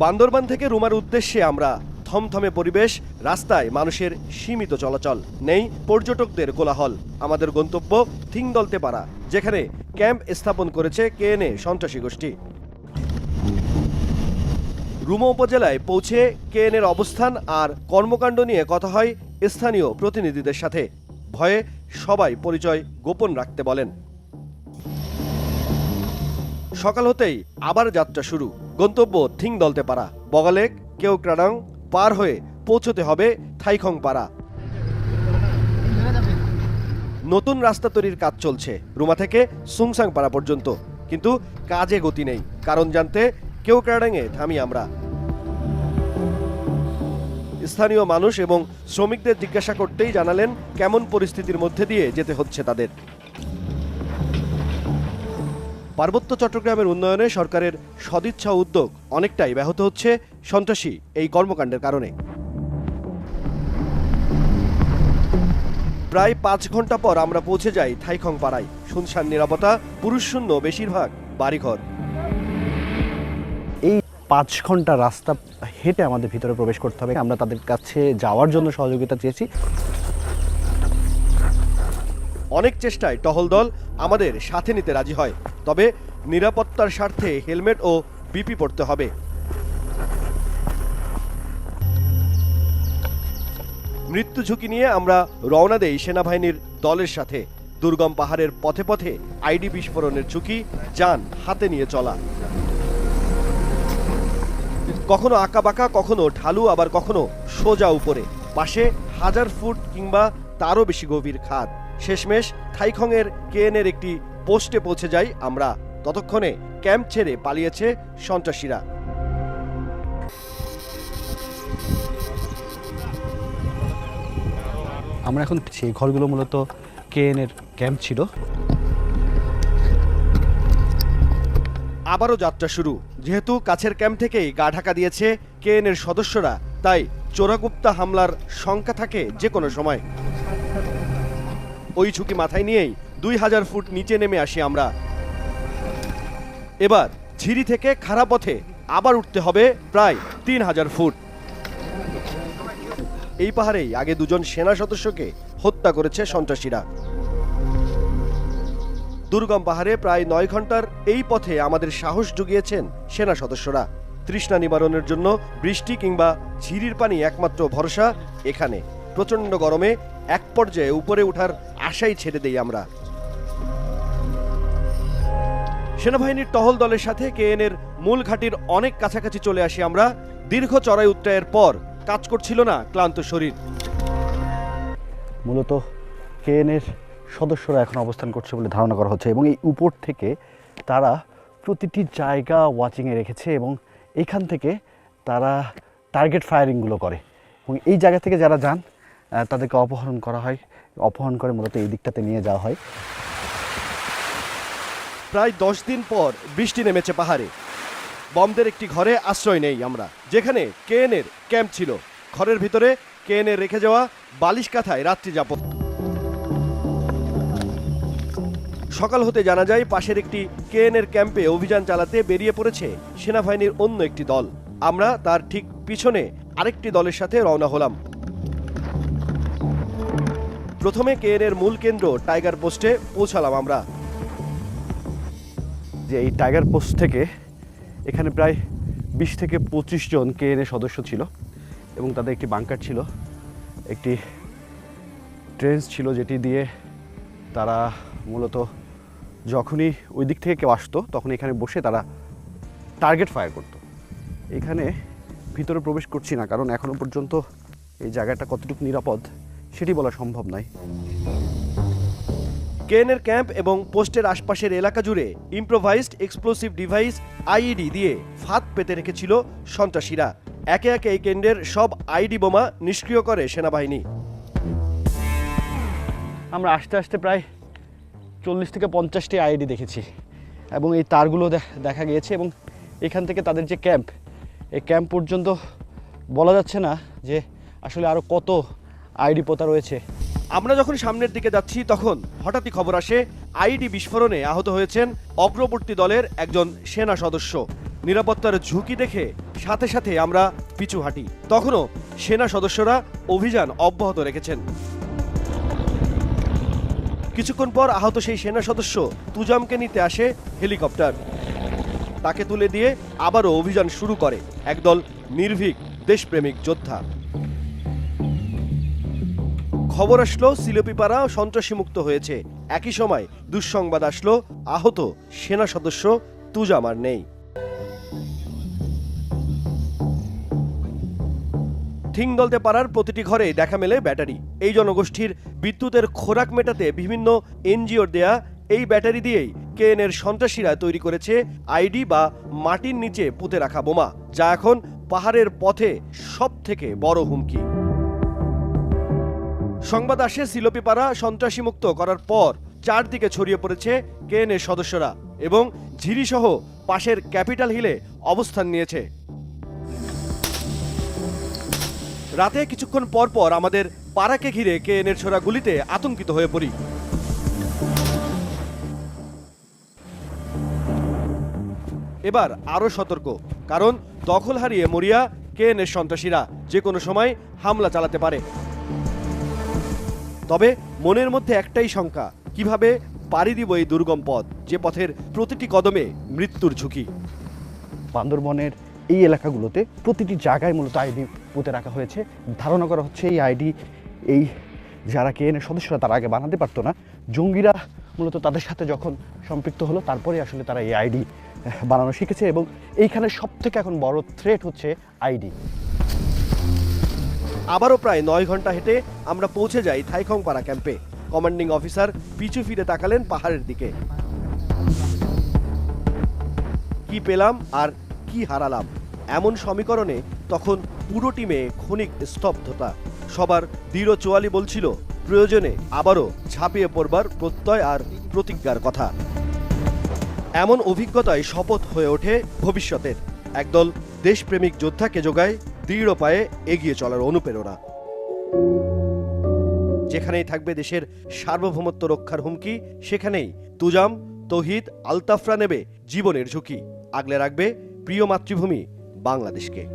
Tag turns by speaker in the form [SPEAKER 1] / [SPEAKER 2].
[SPEAKER 1] বান্দরবান থেকে রুমার উদ্দেশ্যে আমরা থমথমে পরিবেশ, রাস্তায় মানুষের সীমিত চলাচল। নেই পর্যটকদের কোলাহল। আমাদের গন্তব্য থিংদলতে পাড়া যেখানে ক্যাম্প স্থাপন করেছে কেএনএ সন্ত্রাসী গোষ্ঠী। রুমা উপজেলায় পৌঁছে কেএনের অবস্থান আর কর্মকাণ্ড নিয়ে কথা হয় স্থানীয় প্রতিনিধিদের সাথে। ভয়ে সবাই পরিচয় গোপন রাখতে বলেন। সকাল হতেই আবার যাত্রা শুরু। গন্তব্য থিং দলতে পারা বগালেক কেউ ক্রাডাং পার হয়ে পৌঁছতে হবে থাইখং পাড়া নতুন রাস্তা তৈরির কাজ চলছে রুমা থেকে সুংসাং পাড়া পর্যন্ত। কিন্তু কাজে গতি নেই। কারণ জানতে কেউ ক্রাডাংয়ে থামি আমরা। স্থানীয় মানুষ এবং শ্রমিকদের জিজ্ঞাসা করতেই জানালেন কেমন পরিস্থিতির মধ্যে দিয়ে যেতে হচ্ছে তাদের। পার্বত্য চট্টগ্রামের উন্নয়নে সরকারের সদিচ্ছা উদ্যোগ অনেকটাই ব্যাহত হচ্ছে সন্ত্রাসী এই কর্মকাণ্ডের কারণে। প্রায় পাঁচ ঘণ্টা পর আমরা পৌঁছে যাই থাইখং পাড়ায় শুনশান নিরাপত্তা, পুরুষ শূন্য বেশিরভাগ বাড়িঘর।
[SPEAKER 2] এই পাঁচ ঘণ্টা রাস্তা হেঁটে আমাদের ভিতরে প্রবেশ করতে হবে। আমরা তাদের কাছে যাওয়ার জন্য সহযোগিতা চেয়েছি।
[SPEAKER 1] অনেক চেষ্টায় টহল দল আমাদের সাথে নিতে রাজি হয়। তবে নিরাপত্তার স্বার্থে হেলমেট ও বিপি পড়তে হবে। মৃত্যু ঝুঁকি নিয়ে আমরা রওনা দেই সেনাবাহিনীর দলের সাথে। দুর্গম পাহাড়ের পথে পথে আইডি বিস্ফোরণের ঝুঁকি যান হাতে নিয়ে চলা। কখনো আঁকা বাঁকা কখনো ঢালু, আবার কখনো সোজা উপরে। পাশে হাজার ফুট কিংবা তারও বেশি গভীর খাদ। শেষমেশ থাইখংয়ের কেএনের একটি পোস্টে পৌঁছে যাই আমরা। ততক্ষণে ক্যাম্প ছেড়ে পালিয়েছে সন্ত্রাসীরা।
[SPEAKER 2] আমরা এখন সেই ঘরগুলো মূলত কেএনের ক্যাম্প ছিল।
[SPEAKER 1] আবারও যাত্রা শুরু। যেহেতু কাছের ক্যাম্প থেকেই গা ঢাকা দিয়েছে কেএনের সদস্যরা তাই চোরাগুপ্তা হামলার শঙ্কা থাকে যে কোনো সময়। ওই ঝুঁকি মাথায় নিয়েই দুই হাজার ফুট নিচে নেমে আসি আমরা। এবার ঝিরি থেকে খারাপ পথে আবার উঠতে হবে প্রায় তিন হাজার ফুট। এই পাহাড়েই আগে দুজন সেনা সদস্যকে হত্যা করেছে সন্ত্রাসীরা। দুর্গম পাহাড়ে প্রায় নয় ঘণ্টার এই পথে আমাদের সাহস জুগিয়েছেন সেনা সদস্যরা। তৃষ্ণা নিবারণের জন্য বৃষ্টি কিংবা ঝিরির পানি একমাত্র ভরসা এখানে। প্রচণ্ড গরমে এক পর্যায়ে উপরে ওঠার আশাই ছেড়ে দেই আমরা। সেনাবাহিনীর টহল দলের সাথে কেএনের মূল ঘাটির অনেক কাছাকাছি চলে আসি আমরা। দীর্ঘ চড়াই উত্তরায়ের পর কাজ করছিল না ক্লান্ত শরীর।
[SPEAKER 2] মূলত কেএনের সদস্যরা এখন অবস্থান করছে বলে ধারণা করা হচ্ছে এবং এই উপর থেকে তারা প্রতিটি জায়গা ওয়াচিংয়ে রেখেছে এবং এখান থেকে তারা টার্গেট ফায়ারিংগুলো করে। এবং এই জায়গা থেকে যারা যান তাদেরকে অপহরণ করা হয়। অপহরণ করে মূলত এই দিকটাতে নিয়ে যাওয়া হয়।
[SPEAKER 1] প্রায় দশ দিন পর বৃষ্টি নেমেছে পাহাড়ে। বমদের একটি ঘরে আশ্রয় নেই আমরা। যেখানে কেএনের ক্যাম্প ছিল। ঘরের ভিতরে কেএনের রেখে যাওয়া বালিশ কাঁথায় রাত্রি যাপন। সকাল হতে জানা যায়, পাশের একটি কেএনের ক্যাম্পে অভিযান চালাতে বেরিয়ে পড়েছে সেনাবাহিনীর অন্য একটি দল। আমরা তার ঠিক পিছনে আরেকটি দলের সাথে রওনা হলাম। প্রথমে কেএনের মূল কেন্দ্র টাইগার পোস্টে পৌঁছালাম আমরা।
[SPEAKER 2] যে এই টাইগার পোস্ট থেকে এখানে প্রায় বিশ থেকে পঁচিশ জন কেএনএ সদস্য ছিল এবং তাদের একটি বাংকার ছিল। একটি ট্রেন্স ছিল যেটি দিয়ে তারা মূলত যখনই ওই দিক থেকে কেউ আসতো, তখন এখানে বসে তারা টার্গেট ফায়ার করতো। এখানে ভিতরে প্রবেশ করছি না, কারণ এখনও পর্যন্ত এই জায়গাটা কতটুকু নিরাপদ সেটি বলা সম্ভব নয়।
[SPEAKER 1] কেএনের ক্যাম্প এবং পোস্টের আশপাশের এলাকা জুড়ে ইম্প্রোভাইজড এক্সপ্লোসিভ ডিভাইস আইইডি দিয়ে ফাঁদ পেতে রেখেছিল সন্ত্রাসীরা। একে একে এই কেন্দ্রের সব আইডি বোমা নিষ্ক্রিয় করে সেনাবাহিনী।
[SPEAKER 2] আমরা আস্তে আস্তে প্রায় চল্লিশ থেকে পঞ্চাশটি আইডি দেখেছি এবং এই তারগুলো দেখা গিয়েছে এবং এখান থেকে তাদের যে ক্যাম্প এই ক্যাম্প পর্যন্ত বলা যাচ্ছে না যে আসলে আরও কত আইডি পোতা রয়েছে।
[SPEAKER 1] আমরা যখন সামনের দিকে যাচ্ছি, তখন হঠাৎই খবর আসে, আইডি বিস্ফোরণে আহত হয়েছেন অগ্রবর্তী দলের একজন সেনা সদস্য। নিরাপত্তার ঝুঁকি দেখে সাথে সাথে আমরা পিছু হাঁটি। তখনও সেনা সদস্যরা অভিযান অব্যাহত রেখেছেন। কিছুক্ষণ পর আহত সেই সেনা সদস্য তুজামকে নিতে আসে হেলিকপ্টার। তাকে তুলে দিয়ে আবারও অভিযান শুরু করে একদল নির্ভীক দেশপ্রেমিক যোদ্ধা। খবর আসলো সিলোপিপাড়া সন্ত্রাসী মুক্ত হয়েছে। একই সময় দুঃসংবাদ আসলো, আহত সেনা সদস্য তুজাম আর নেই। থিংদলতে পাড়ার প্রতিটি ঘরে দেখা মেলে ব্যাটারি। এই জনগোষ্ঠীর বিদ্যুতের খোরাক মেটাতে বিভিন্ন এনজিওর দেয়া এই ব্যাটারি দিয়েই কেএনএর সন্ত্রাসীরা তৈরি করেছে আইডি বা মাটির নিচে পুঁতে রাখা বোমা, যা এখন পাহাড়ের পথে সব থেকে বড় হুমকি। সংবাদ আসে সিলোপিপাড়া সন্ত্রাসী মুক্ত করার পর চারদিকে ছড়িয়ে পড়েছে কেএনএর সদস্যরা এবং ঝিরিসহ পাশের ক্যাপিটাল হিলে অবস্থান নিয়েছে। রাতে কিছুক্ষণ পর পর আমাদের পাড়াকে ঘিরে কেএনএর ছোড়া গুলিতে আতঙ্কিত হয়ে পড়ি। এবার আরও সতর্ক, কারণ দখল হারিয়ে মরিয়া কেএনএর সন্ত্রাসীরা যে কোনো সময় হামলা চালাতে পারে। তবে মনের মধ্যে একটাই শঙ্কা, কীভাবে পাড়ি দিব এই দুর্গম পথ, যে পথের প্রতিটি কদমে মৃত্যুর ঝুঁকি?
[SPEAKER 2] বান্দরবনের এই এলাকাগুলোতে প্রতিটি জায়গায় মূলত আইডি পুঁতে রাখা হয়েছে। ধারণা করা হচ্ছে এই আইডি, এই যারা কেএনএর সদস্যরা তারা আগে বানাতে পারতো না। জঙ্গিরা মূলত তাদের সাথে যখন সম্পৃক্ত হলো তারপরে আসলে তারা এই আইডি বানানো শিখেছে এবং এইখানে সব থেকে এখন বড় থ্রেট হচ্ছে আইডি।
[SPEAKER 1] আবারও প্রায় নয় ঘণ্টা হেঁটে আমরা পৌঁছে যাই থাইখংপাড়া ক্যাম্পে। কমান্ডিং অফিসার পিছু ফিরে তাকালেন পাহাড়ের দিকে। কি পেলাম আর কি হারালাম? এমন সমীকরণে তখন পুরো টিমে ক্ষণিক স্তব্ধতা। সবার দৃঢ় চোয়ালি বলছিল, প্রয়োজনে আবারও ঝাঁপিয়ে পড়বার প্রত্যয় আর প্রতিজ্ঞার কথা। এমন অভিজ্ঞতায় শপথ হয়ে ওঠে ভবিষ্যতের। একদল দেশপ্রেমিক যোদ্ধাকে যোগায় দৃঢ় পায়ে এগিয়ে চলার অনুপ্রেরণা। যেখানেই থাকবে দেশের সার্বভৌমত্ব রক্ষার হুমকি, সেখানেই তুজাম, তহিদ, আলতাফরা নেবে জীবনের ঝুঁকি। আগলে রাখবে প্রিয় মাতৃভূমি বাংলাদেশকে।